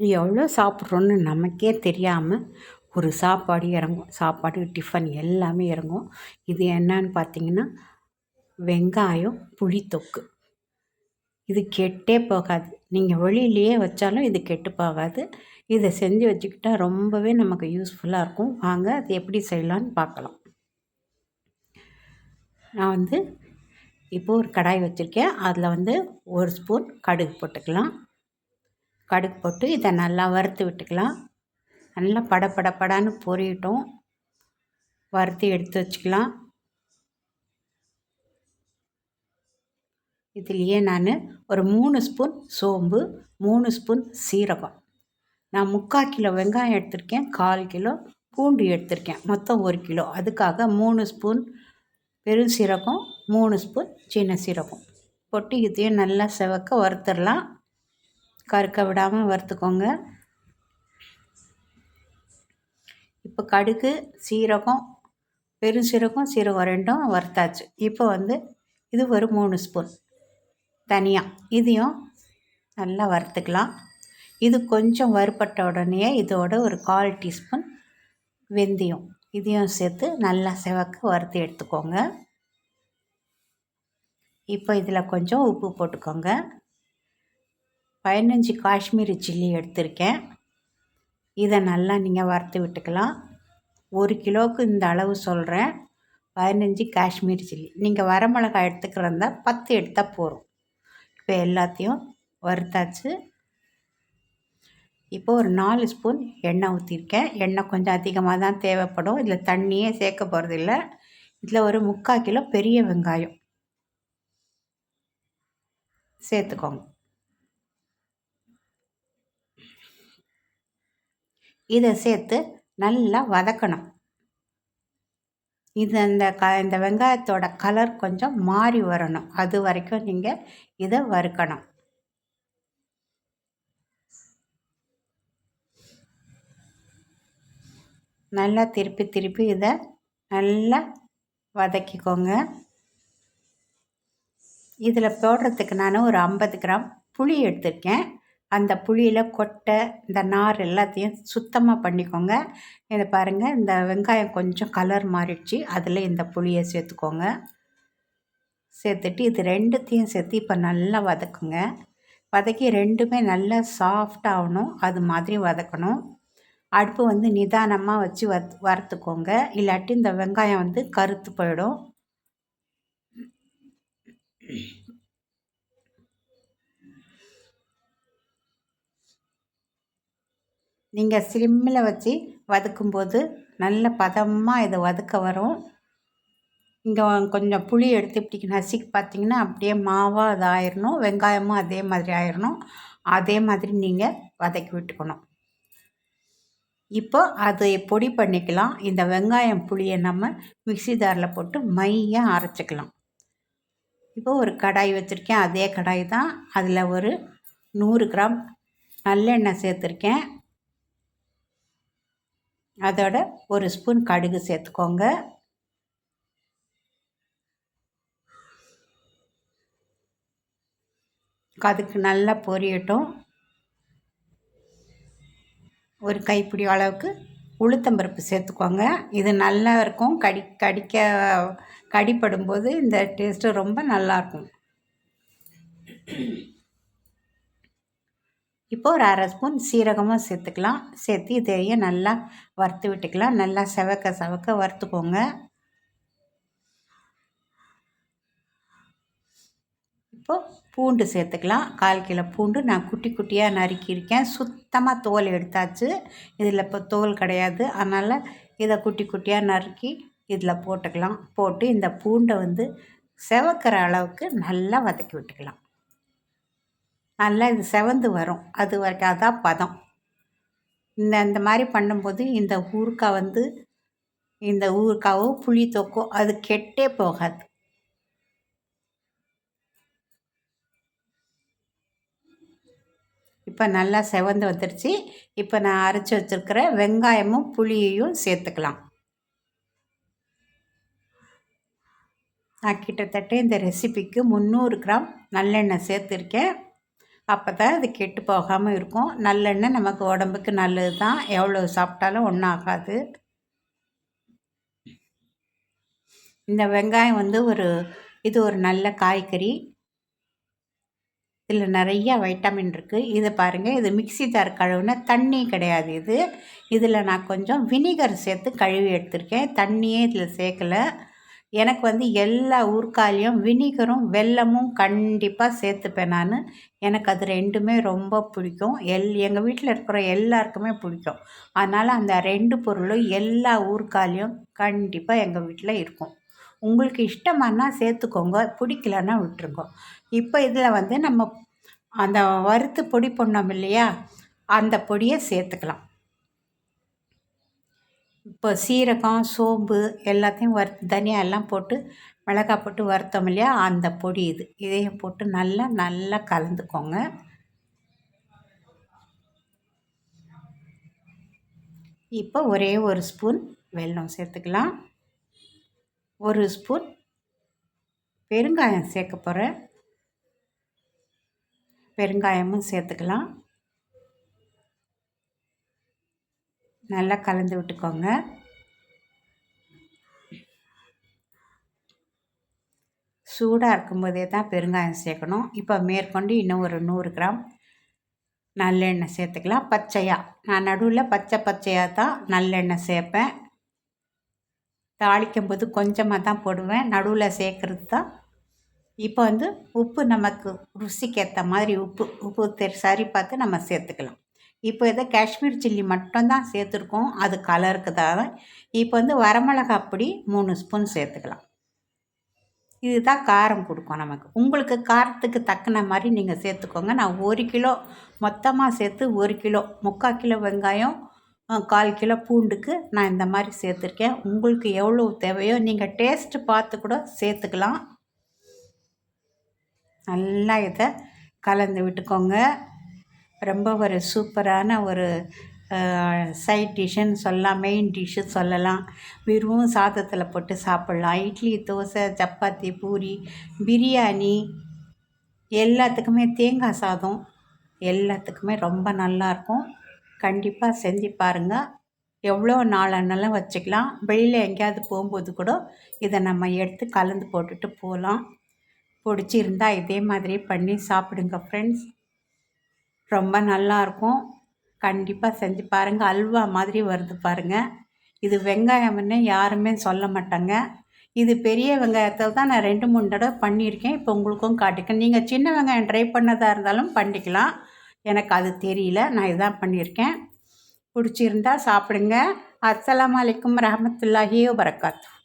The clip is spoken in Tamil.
எவ்வளோ சாப்பிட்றோன்னு நமக்கே தெரியாமல் ஒரு சாப்பாடு இறங்கும். சாப்பாடு டிஃபன் எல்லாமே இறங்கும். இது என்னன்னு பார்த்தீங்கன்னா வெங்காயம் புளித்தொக்கு இது கெட்டே போகாது. நீங்கள் வெளியிலேயே வச்சாலும் இது கெட்டு போகாது. இதை செஞ்சு வச்சுக்கிட்டா ரொம்பவே நமக்கு யூஸ்ஃபுல்லாக இருக்கும். வாங்க அது எப்படி செய்யலான்னு பார்க்கலாம். நான் வந்து இப்போது ஒரு கடாய் வச்சுருக்கேன். அதில் வந்து ஒரு ஸ்பூன் கடுகு போட்டுக்கலாம். கடுகு போட்டு இதை நல்லா வறுத்து விட்டுக்கலாம். நல்லா படப்படப்படான்னு பொரியட்டும் வறுத்து எடுத்து வச்சுக்கலாம். இதுலேயே நான் ஒரு மூணு ஸ்பூன் சோம்பு மூணு ஸ்பூன் சீரகம். நான் முக்கால் கிலோ வெங்காயம் எடுத்திருக்கேன் கால் கிலோ பூண்டு எடுத்திருக்கேன் மொத்தம் ஒரு கிலோ. அதுக்காக மூணு ஸ்பூன் பெரும் சீரகம் மூணு ஸ்பூன் சின்ன சீரகம். போட்டு இதையும் நல்லா செவக்க வறுத்துடலாம். கருக்க விடாமல் வறுத்துக்கோங்க. இப்போ கடுகு சீரகம் பெருஞ்சீரகம் சீரகம் ரெண்டும் வறுத்தாச்சு. இப்போ வந்து இது ஒரு மூணு ஸ்பூன். தனியாக இதையும் நல்லா வறுத்துக்கலாம். இது கொஞ்சம் வறுப்பட்ட உடனே இதோட ஒரு கால் டீஸ்பூன் வெந்தயம். இதையும் சேர்த்து நல்லா செவக்க வறுத்து எடுத்துக்கோங்க. இப்போ இதில் கொஞ்சம் உப்பு போட்டுக்கோங்க. பதினஞ்சு காஷ்மீரி சில்லி எடுத்திருக்கேன். இதை நல்லா நீங்கள் வறுத்து விட்டுக்கலாம். ஒரு கிலோவுக்கு இந்த அளவு சொல்கிறேன் பதினஞ்சு காஷ்மீரி சில்லி. நீங்கள் வரமிளகாய் எடுத்துக்கிறதா பத்து எடுத்தால் போகும் இப்போ எல்லாத்தையும் வறுத்தாச்சு. இப்போ ஒரு நாலு ஸ்பூன் எண்ணெய் ஊற்றிருக்கேன் எண்ணெய் கொஞ்சம் அதிகமாக தான் தேவைப்படும். இதில் தண்ணியே சேர்க்க போகிறதில்ல இதில் ஒரு முக்கால் கிலோ பெரிய வெங்காயம். சேர்த்துக்கோங்க. இதை சேர்த்து நல்லா வதக்கணும். இது அந்த க இந்த வெங்காயத்தோட கலர் கொஞ்சம் மாறி வரணும். அது வரைக்கும் நீங்கள் இதை வறுக்கணும். நல்லா திருப்பி திருப்பி இதை நல்லா வதக்கிக்கோங்க. இதில் போடுறதுக்கு நான் ஒரு ஐம்பது கிராம் புளி எடுத்திருக்கேன். அந்த புளியில் கொட்டை இந்த நார் எல்லாத்தையும் சுத்தமாக பண்ணிக்கோங்க. இதை பாருங்கள் இந்த வெங்காயம் கொஞ்சம் கலர் மாறிடுச்சு. அதில் இந்த புளியை சேர்த்துக்கோங்க. சேர்த்துட்டு இது ரெண்டுத்தையும் சேர்த்து இப்போ நல்லா வதக்குங்க. வதக்கி ரெண்டுமே நல்லா சாஃப்டாகணும் அது மாதிரி வதக்கணும். அடுப்பு வந்து நிதானமாக வச்சு வத் வறுத்துக்கோங்க. இல்லாட்டி இந்த வெங்காயம் வந்து கருத்து போயிடும். நீங்கள் சிம்மில் வச்சு வதக்கும்போது நல்ல பதமாக இதை வதக்க வரும். இங்கே கொஞ்சம் புளி எடுத்து இப்படி நசுக்கி பார்த்தீங்கன்னா அப்படியே மாவாக அது ஆயிடணும் வெங்காயமும் அதே மாதிரி ஆயிடணும் அதே மாதிரி நீங்கள் வதக்கி விட்டுக்கணும். இப்போ அதை பொடி பண்ணிக்கலாம். இந்த வெங்காயம் புளியை நம்ம மிக்சி தாரில் போட்டு மையாக அரைச்சிக்கலாம். இப்போ ஒரு கடாய் வச்சுருக்கேன். அதே கடாய் தான். அதில் ஒரு நூறு கிராம் நல்லெண்ணெய் சேர்த்துருக்கேன். அதோட ஒரு ஸ்பூன் கடுகு சேர்த்துக்கோங்க. அதுக்கு நல்லா பொரியட்டும். ஒரு கைப்பிடி அளவுக்கு உளுத்தம்பருப்பு சேர்த்துக்கோங்க. இது நல்லா இருக்கும். கடி கடிக்க கடிப்படும்போது இந்த டேஸ்ட்டு ரொம்ப நல்லாயிருக்கும் இப்போ ஒரு அரை ஸ்பூன் சீரகமும் சேர்த்துக்கலாம். சேர்த்து இதையும் நல்லா வறுத்து விட்டுக்கலாம். நல்லா செவக்க செவக்க வறுத்துக்கோங்க. இப்போது பூண்டு சேர்த்துக்கலாம். கால் கிலோ பூண்டு நான் குட்டி குட்டியாக நறுக்கியிருக்கேன். சுத்தமாக தோல் எடுத்தாச்சு. இதில் இப்போ தோல் கிடையாது. அதனால் இதை குட்டி குட்டியாக நறுக்கி இதில் போட்டுக்கலாம். போட்டு இந்த பூண்டை வந்து செவக்கிற அளவுக்கு நல்லா வதக்கி விட்டுக்கலாம். நல்லா இது செவந்து வரும். அது வரைக்கும் அதான் பதம். இந்த இந்த மாதிரி பண்ணும்போது இந்த ஊறுக்காய் வந்து இந்த ஊறுக்காவோ புளி தொக்கோ அது கெட்டே போகாது. இப்போ நல்லா செவந்து வந்துடுச்சு இப்போ நான் அரைச்சி வச்சுருக்கிற வெங்காயமும் புளியையும் சேர்த்துக்கலாம். நான் கிட்டத்தட்ட இந்த ரெசிபிக்கு முந்நூறு கிராம் நல்லெண்ணெய் சேர்த்துருக்கேன். அப்போ தான் அது கெட்டு போகாமல் இருக்கும். நல்லெண்ணெய் நமக்கு உடம்புக்கு நல்லது தான் எவ்வளோ சாப்பிட்டாலும் ஒன்றும் ஆகாது இந்த வெங்காயம் வந்து ஒரு இது ஒரு நல்ல காய்கறி. இதில் நிறைய வைட்டமின் இருக்குது இதை பாருங்கள் இது மிக்சி ஜார் கழுவுனா தண்ணி கிடையாது இது. இதில் நான் கொஞ்சம் வினிகர் சேர்த்து கழுவி எடுத்திருக்கேன். தண்ணியே இதில் சேர்க்கலை. எனக்கு வந்து எல்லா ஊர்க்காலையும் வினிகரும் வெல்லமும் கண்டிப்பாக சேர்த்துப்பேன் நான். எனக்கு அது ரெண்டுமே ரொம்ப பிடிக்கும். எல் எங்கள் வீட்டில் இருக்கிற எல்லாருக்குமே பிடிக்கும். அதனால் அந்த ரெண்டு பொருளும் எல்லா ஊர்க்காலையும் கண்டிப்பாக எங்கள் வீட்டில் இருக்கும். உங்களுக்கு இஷ்டமானா சேர்த்துக்கோங்க பிடிக்கலன்னா விட்டுருங்க. இப்போ இதில் வந்து நம்ம அந்த வறுத்து பொடி பண்ணோம் இல்லையா? அந்த பொடியை சேர்த்துக்கலாம். இப்போ சீரகம் சோம்பு எல்லாத்தையும் வறு தனியாக எல்லாம் போட்டு மிளகாய் போட்டு வறுத்தோம் இல்லையா? அந்த பொடி இது. இதையும் போட்டு நல்லா நல்லா கலந்துக்கோங்க. இப்போ ஒரே ஒரு ஸ்பூன் வெல்லம் சேர்த்துக்கலாம். ஒரு ஸ்பூன் பெருங்காயம் சேர்க்க போகிறேன் பெருங்காயமும் சேர்த்துக்கலாம். நல்லா கலந்து விட்டுக்கோங்க. சூடாக இருக்கும்போதே தான் பெருங்காயம் சேர்க்கணும். இப்போ மேற்கொண்டு இன்னும் ஒரு நூறு கிராம் நல்லெண்ணெய் சேர்த்துக்கலாம். பச்சையாக நான் நடுவில் பச்சை பச்சையாக தான் நல்லெண்ணெய் சேர்ப்பேன். தாளிக்கும் போது கொஞ்சமாக தான் போடுவேன். நடுவில் சேர்க்குறது தான். இப்போ வந்து உப்பு நமக்கு ருசிக்கு ஏற்ற மாதிரி உப்பு உப்பு தெரி சரி பார்த்து நம்ம சேர்த்துக்கலாம். இப்போ இதை காஷ்மீர் சில்லி மட்டும்தான் சேர்த்துருக்கோம். அது கலருக்கு தான் இப்போ வந்து வரமிளகா பொடி மூணு ஸ்பூன் சேர்த்துக்கலாம். இதுதான் காரம் கொடுக்கும் நமக்கு. உங்களுக்கு காரத்துக்கு தக்கன மாதிரி நீங்கள் சேர்த்துக்கோங்க. நான் ஒரு கிலோ மொத்தமாக சேர்த்து ஒரு கிலோ முக்கால் கிலோ வெங்காயம் கால் கிலோ பூண்டுக்கு நான் இந்த மாதிரி சேர்த்துருக்கேன். உங்களுக்கு எவ்வளோ தேவையோ நீங்கள் டேஸ்ட்டு பார்த்து கூட சேர்த்துக்கலாம். நல்லா இதை கலந்து விட்டுக்கோங்க. ரொம்ப ஒரு சூப்பரான ஒரு சைட் டிஷ்ஷுன்னு சொல்லலாம். மெயின் டிஷ்ஷு சொல்லலாம். வெறும் சாதத்தில் போட்டு சாப்பிட்லாம். இட்லி தோசை சப்பாத்தி பூரி பிரியாணி எல்லாத்துக்குமே தேங்காய் சாதம் எல்லாத்துக்குமே ரொம்ப நல்லாயிருக்கும் கண்டிப்பாக செஞ்சு பாருங்கள் எவ்வளோ நாளானாலும் வச்சுக்கலாம். வெளியில் எங்கேயாவது போகும்போது கூட இதை நம்ம எடுத்து கலந்து போட்டுட்டு போகலாம். பிடிச்சிருந்தா இதே மாதிரி பண்ணி சாப்பிடுங்க ஃப்ரெண்ட்ஸ் ரொம்ப நல்லாயிருக்கும் கண்டிப்பாக செஞ்சு பாருங்கள் அல்வா மாதிரி வருது பாருங்கள் இது வெங்காயம்னு யாருமே சொல்ல மாட்டாங்க. இது பெரிய வெங்காயத்தில் தான் நான் ரெண்டு மூணு தடவை பண்ணியிருக்கேன். இப்போ உங்களுக்கும் காட்டிக்கேன் நீங்கள் சின்ன வெங்காயம் ட்ரை பண்ணதாக இருந்தாலும் பண்ணிக்கலாம். எனக்கு அது தெரியல. நான் இதான் பண்ணியிருக்கேன். பிடிச்சிருந்தா சாப்பிடுங்க. அஸ்லாம் வலைக்கம் ரஹமத்துல்லாஹி வரகாத்து